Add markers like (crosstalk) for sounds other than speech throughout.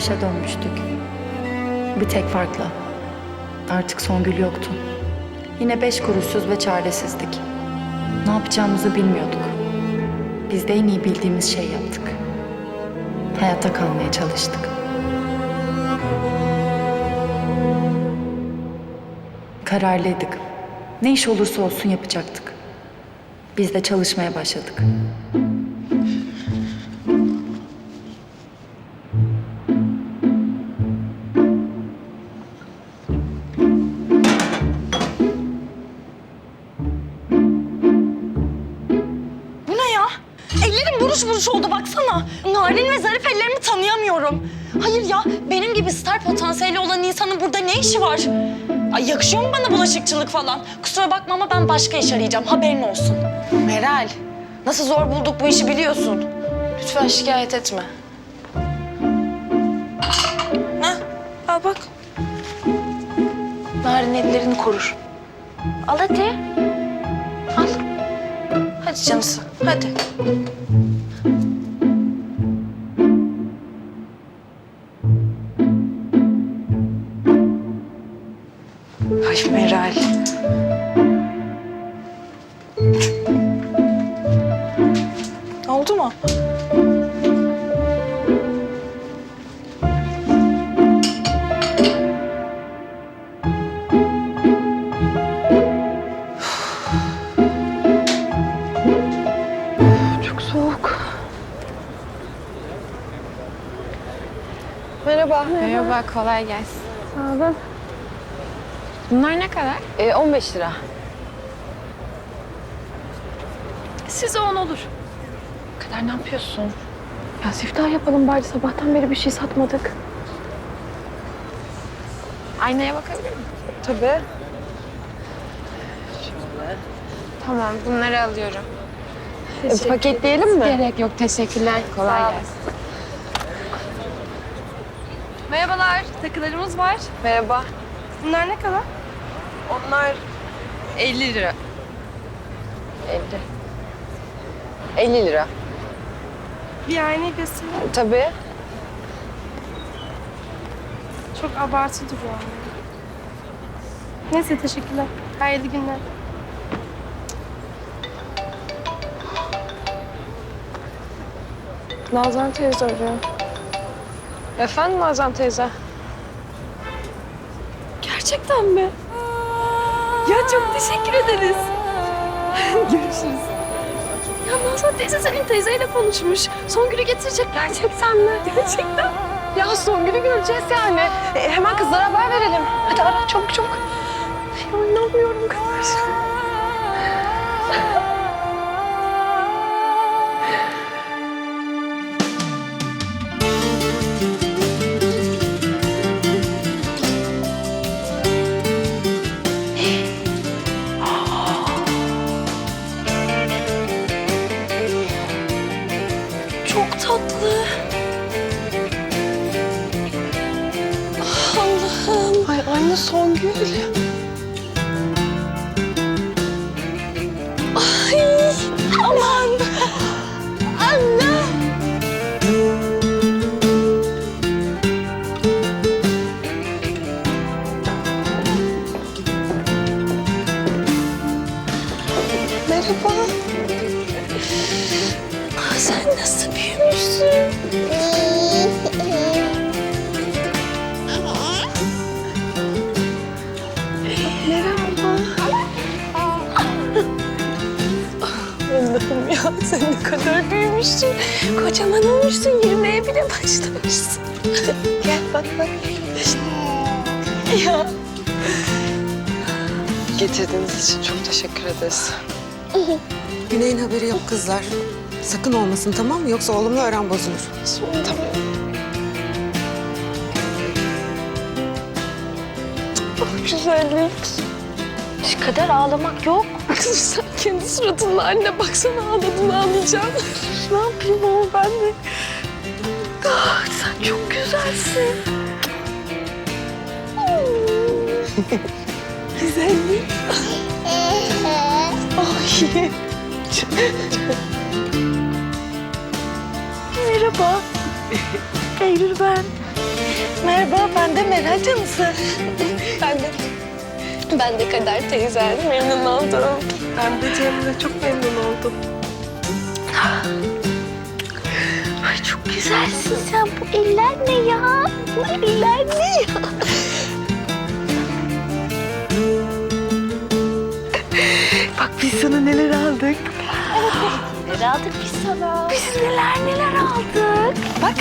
başa dönmüştük. Bir tek farkla. Artık Songül yoktu. Yine beş kuruşsuz ve çaresizdik. Ne yapacağımızı bilmiyorduk. Biz de en iyi bildiğimiz şey yaptık. Hayatta kalmaya çalıştık. Kararlıydık. Ne iş olursa olsun yapacaktık. Biz de çalışmaya başladık. Ellerimi tanıyamıyorum. Hayır ya benim gibi star potansiyeli olan insanın burada ne işi var? Ay yakışıyor mu bana bulaşıkçılık falan? Kusura bakma ama ben başka iş arayacağım haberin olsun. Meral, nasıl zor bulduk bu işi biliyorsun. Lütfen şikayet etme. Ne? Al bak. Narin ellerini korur. Al hadi. Al. Hadi canısı, hadi. Oldu mu? Çok soğuk. Merhaba. Merhaba, kolay gelsin. Sağ olun. Bunlar ne kadar? Ee, 15 lira. Size on olur. Kader ne yapıyorsun? Ya siftah yapalım bari sabahtan beri bir şey satmadık. Aynaya bakabilir miyim? Tabii. Tamam, bunları alıyorum. E, paketleyelim mi? Gerek yok, teşekkürler. Kolay gelsin. Merhabalar, takılarımız var. Merhaba. Bunlar ne kadar? Onlar 50 lira. 50. 50 lira. Bir aynayı göstereyim. Tabii. Çok abartı duruyor ama. Neyse teşekkürler. Hayırlı günler. Nazan teyze arıyor. Efendim Nazan teyze? Gerçekten mi? Ya çok teşekkür ederiz. (laughs) Görüşürüz. Ya Nazan teyze senin teyzeyle konuşmuş. Songül'ü getirecek. Gerçekten mi? (laughs) Gerçekten. Ya Songül'ü göreceğiz yani. E, hemen kızlara haber verelim. Hadi ara çabuk çabuk. Ya inanmıyorum kadar. Kadar büyümüşsün. Kocaman olmuşsun. Yürümeye bile başlamışsın. (laughs) Gel bak bak. (laughs) Ya Getirdiğiniz için çok teşekkür ederiz. (laughs) Güney'in haberi yok kızlar. Sakın olmasın tamam mı? Yoksa oğlumla aram bozulur. Güzellik. Kader ağlamak yok. Sen kendi suratınla anne baksana ağladın ağlayacağım. ne yapayım ama ben de. Ah, sen çok güzelsin. (laughs) Güzellik. (laughs) Ay. Merhaba. Eylül ben. Merhaba, ben de Meral Canısı. Ben de. Ben de Kader teyzen. Memnun oldum. Ben de Cemre çok memnun oldum. Ay çok güzelsin sen. Bu eller ne ya? Bu eller ne ya? Bak biz sana neler aldık. Neler aldık biz sana? Biz neler neler aldık. Bak,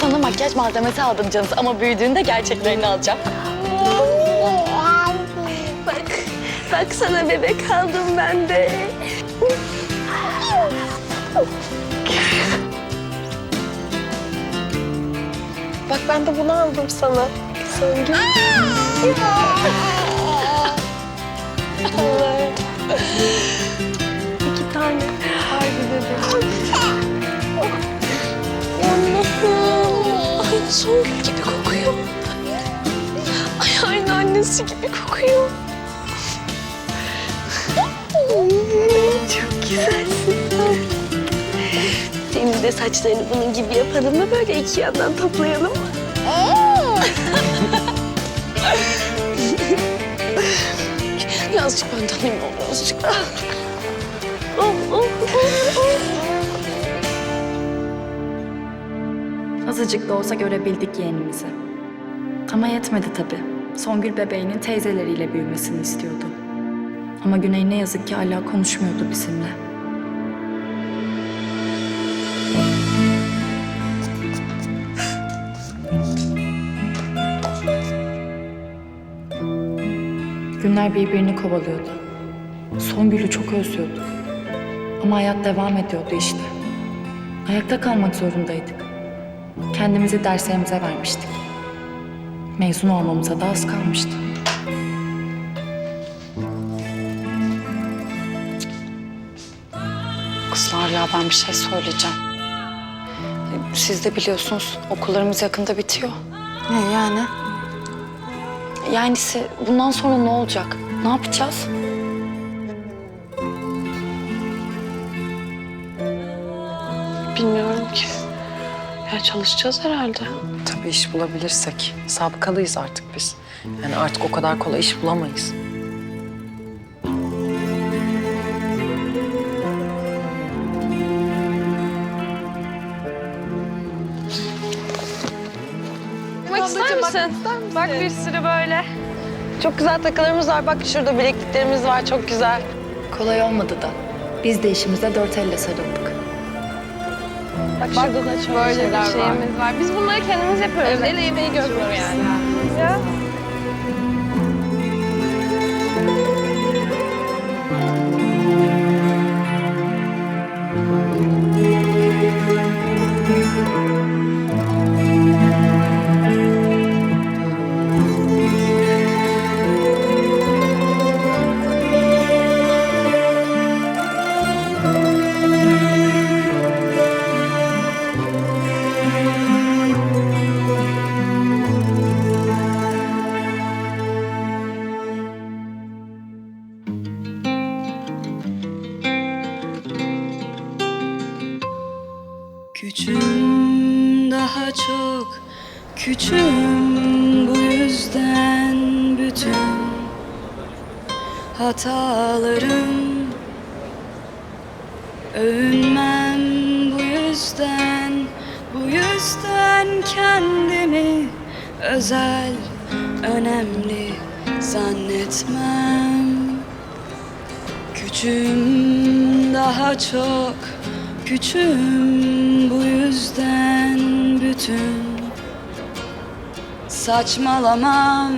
sana makyaj malzemesi aldım Canısı ama büyüdüğünde gerçeklerini alacağım. Bak sana bebek aldım ben de. Bak ben de bunu aldım sana. Songül. Allah. İki tane. Harbi dedim. Allah'ım. Aynı Songül gibi kokuyor. Ay aynı annesi gibi kokuyor. De saçlarını bunun gibi yapalım mı? Böyle iki yandan toplayalım mı? (laughs) Yazıcık ben tanıyayım onu azıcık. Oh, oh, oh, oh. Azıcık da olsa görebildik yeğenimizi. Ama yetmedi tabii. Songül bebeğinin teyzeleriyle büyümesini istiyordu. Ama Güney ne yazık ki hala konuşmuyordu bizimle. Günler birbirini kovalıyordu. Songül'ü çok özlüyorduk. Ama hayat devam ediyordu işte. Ayakta kalmak zorundaydık. Kendimizi derslerimize vermiştik. Mezun olmamıza da az kalmıştı. Kızlar ya ben bir şey söyleyeceğim. Siz de biliyorsunuz okullarımız yakında bitiyor. Ne yani? Yani bundan sonra ne olacak? Ne yapacağız? Bilmiyorum ki. Ya çalışacağız herhalde. Tabii iş bulabilirsek. Sabıkalıyız artık biz. Yani artık o kadar kolay iş bulamayız. Bak ister misin? Bak bir sürü böyle. Çok güzel takılarımız var. Bak şurada bilekliklerimiz var. Çok güzel. Kolay olmadı da. Biz de işimize dört elle sarıldık. Bak şurada da çok böyle bir şeyimiz var. Biz bunları kendimiz yapıyoruz. Evet. El emeği görmüyor yani. Ya. Küçüğüm daha çok küçüğüm bu yüzden bütün hatalarım övünmem. Bu yüzden bu yüzden kendimi özel önemli zannetmem. Küçüğüm daha çok küçüğüm bu yüzden bütün saçmalamam.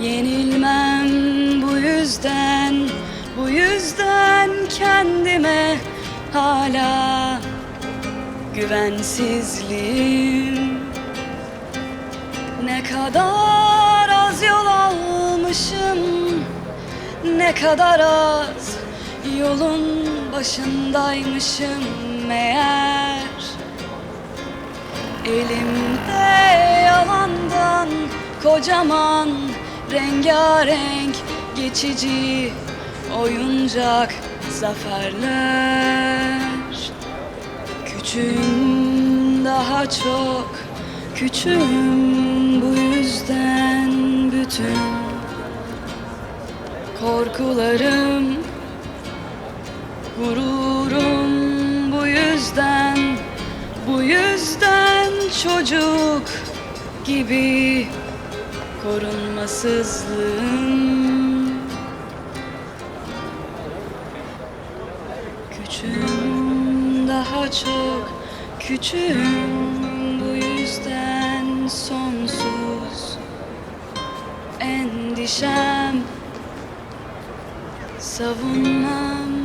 Yenilmem bu yüzden bu yüzden kendime hala güvensizliğim. Ne kadar az yol almışım ne kadar az yolun başındaymışım meğer. Elimde yalandan kocaman rengarenk geçici oyuncak zaferler. Küçüğüm daha çok Küçüğüm bu yüzden bütün korkularım Gururum bu yüzden Bu yüzden çocuk gibi korunmasızlığım. Küçüğüm daha çok küçüğüm bu yüzden sonsuz endişem. Savunmam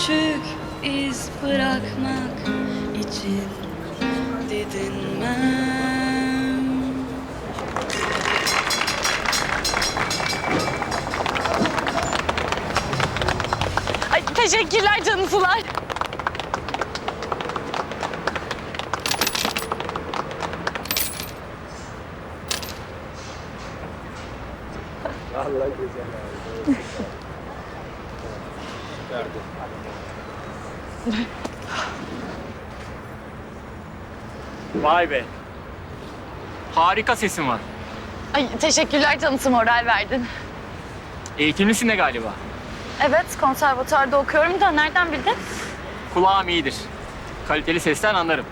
küçük iz bırakmak için didinmem Ay teşekkürler canım sular. Vay be. Harika sesin var. Ay teşekkürler canım moral verdin. Eğitimlisin de galiba. Evet konservatuarda okuyorum da nereden bildin? Kulağım iyidir. Kaliteli sesten anlarım.